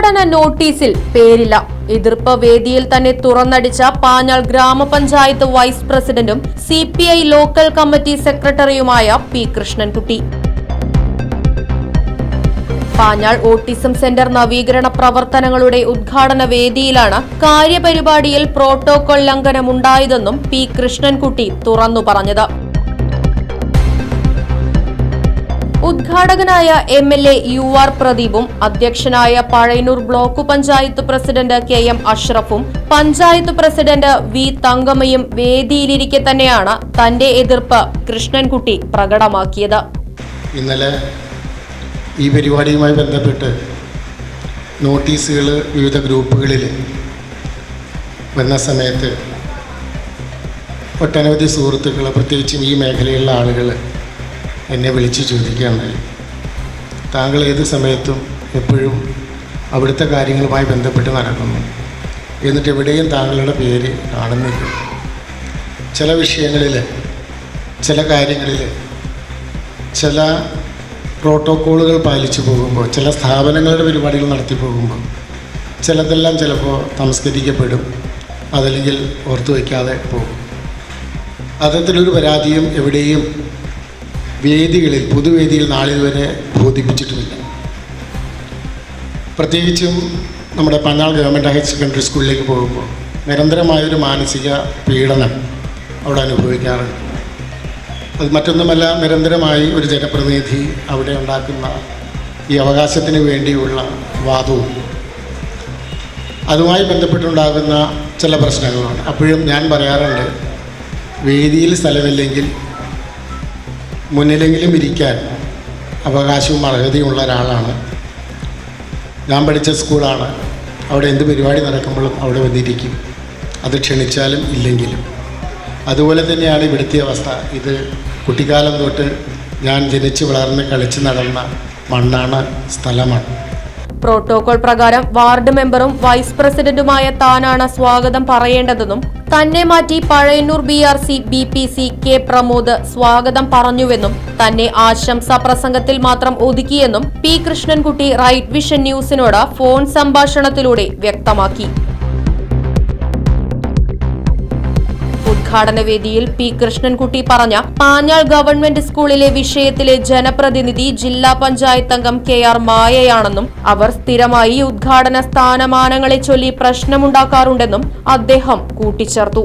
ഉദ്ഘാടന നോട്ടീസിൽ പേരില്ല. എതിർപ്പ് വേദിയിൽ തന്നെ തുറന്നടിച്ച പാഞ്ഞാൾ ഗ്രാമപഞ്ചായത്ത് വൈസ് പ്രസിഡന്റും സി ലോക്കൽ കമ്മിറ്റി സെക്രട്ടറിയുമായ P Krishnankutty. Panjal autism centre നവീകരണ പ്രവർത്തനങ്ങളുടെ ഉദ്ഘാടന വേദിയിലാണ് കാര്യപരിപാടിയിൽ പ്രോട്ടോകോൾ ലംഘനമുണ്ടായതെന്നും പി കൃഷ്ണൻകുട്ടി തുറന്നു പറഞ്ഞത്. ഉദ്ഘാടകനായ M L A U R പ്രദീപും അധ്യക്ഷനായ Pazhayannur block panchayat president K M അഷ്റഫും panchayat president V തങ്കമ്മയും വേദിയിലിരിക്കെ തന്നെയാണ് തന്റെ എതിർപ്പ് കൃഷ്ണൻകുട്ടി പ്രകടമാക്കിയത്. ഇന്നലെ ഈ പരിപാടിയുമായി ബന്ധപ്പെട്ട് നോട്ടീസുകൾ വിവിധ ഗ്രൂപ്പുകളിൽ വരുന്ന സമയത്ത് ഒട്ടനവധി സുഹൃത്തുക്കൾ പ്രത്യേകിച്ചും ഈ മേഖലയിലുള്ള ആളുകൾ എന്നെ വിളിച്ച് ചോദിക്കുകയുണ്ടായി താങ്കൾ ഏത് സമയത്തും എപ്പോഴും അവിടുത്തെ കാര്യങ്ങളുമായി ബന്ധപ്പെട്ട് നടക്കുന്നു. എന്നിട്ട് എവിടെയും താങ്കളുടെ പേര് കാണുന്നില്ല. ചില വിഷയങ്ങളിൽ ചില കാര്യങ്ങളിൽ ചില പ്രോട്ടോക്കോളുകൾ പാലിച്ചു പോകുമ്പോൾ ചില സ്ഥാപനങ്ങളുടെ പരിപാടികൾ നടത്തി പോകുമ്പോൾ ചിലതെല്ലാം ചിലപ്പോൾ സംസ്കരിക്കപ്പെടും. അതല്ലെങ്കിൽ ഓർത്തു വയ്ക്കാതെ പോകും. അത്തരത്തിലൊരു പരാതിയും എവിടെയും വേദികളിൽ പൊതുവേദിയിൽ നാളിതുവരെ ബോധിപ്പിച്ചിട്ടുമില്ല. പ്രത്യേകിച്ചും നമ്മുടെ പന്നാൾ ഗവൺമെന്റ് ഹയർ സെക്കൻഡറി സ്കൂളിലേക്ക് പോകുമ്പോൾ നിരന്തരമായൊരു മാനസിക പീഡനം അവിടെ അനുഭവിക്കാറുണ്ട്. അത് മറ്റൊന്നുമല്ല നിരന്തരമായി ഒരു ജനപ്രതിനിധി അവിടെ ഉണ്ടാക്കുന്ന ഈ അവകാശത്തിന് വേണ്ടിയുള്ള വാദവും. അതുമായി ബന്ധപ്പെട്ടുണ്ടാകുന്ന ചില പ്രശ്നങ്ങളുണ്ട്. അപ്പോഴും ഞാൻ പറയാറുണ്ട് വേദിയിൽ സ്ഥലമില്ലെങ്കിൽ മുന്നിലെങ്കിലും ഇരിക്കാൻ അവകാശവും അർഹതയുമുള്ള ഒരാളാണ്. ഞാൻ പഠിച്ച സ്കൂളാണ്. അവിടെ എന്ത് പരിപാടി നടക്കുമ്പോഴും അവിടെ വന്നിരിക്കും. അത് ക്ഷണിച്ചാലും ഇല്ലെങ്കിലും. അതുപോലെ തന്നെയാണ് ഇവിടുത്തെ അവസ്ഥ. ഇത് കുട്ടിക്കാലം തൊട്ട് ഞാൻ ജനിച്ച് വളർന്ന് കളിച്ച് നടന്ന മണ്ണാണ് സ്ഥലമാണ്. പ്രോട്ടോകോൾ പ്രകാരം വാർഡ് മെമ്പറും വൈസ് പ്രസിഡന്റുമായ താനാണ് സ്വാഗതം പറയേണ്ടതെന്നും തന്നെ മാറ്റി Pazhayannur B R C B P C K Pramod സ്വാഗതം പറഞ്ഞുവെന്നും തന്നെ ആശംസാ പ്രസംഗത്തിൽ മാത്രം ഒതുക്കിയെന്നും പി കൃഷ്ണൻകുട്ടി റൈറ്റ് വിഷൻ ന്യൂസിനോട് ഫോൺ സംഭാഷണത്തിലൂടെ വ്യക്തമാക്കി. ഉദ്ഘാടന വേദിയിൽ പി കൃഷ്ണൻകുട്ടി പറഞ്ഞ പാഞ്ഞാൾ ഗവൺമെന്റ് സ്കൂളിലെ വിഷയത്തിലെ ജനപ്രതിനിധി ജില്ലാ പഞ്ചായത്ത് അംഗം കെ ആർ മായയാണെന്നും അവർ സ്ഥിരമായി ഉദ്ഘാടന സ്ഥാനമാനങ്ങളെ ചൊല്ലി പ്രശ്നമുണ്ടാക്കാറുണ്ടെന്നും അദ്ദേഹം കൂട്ടിച്ചേർത്തു.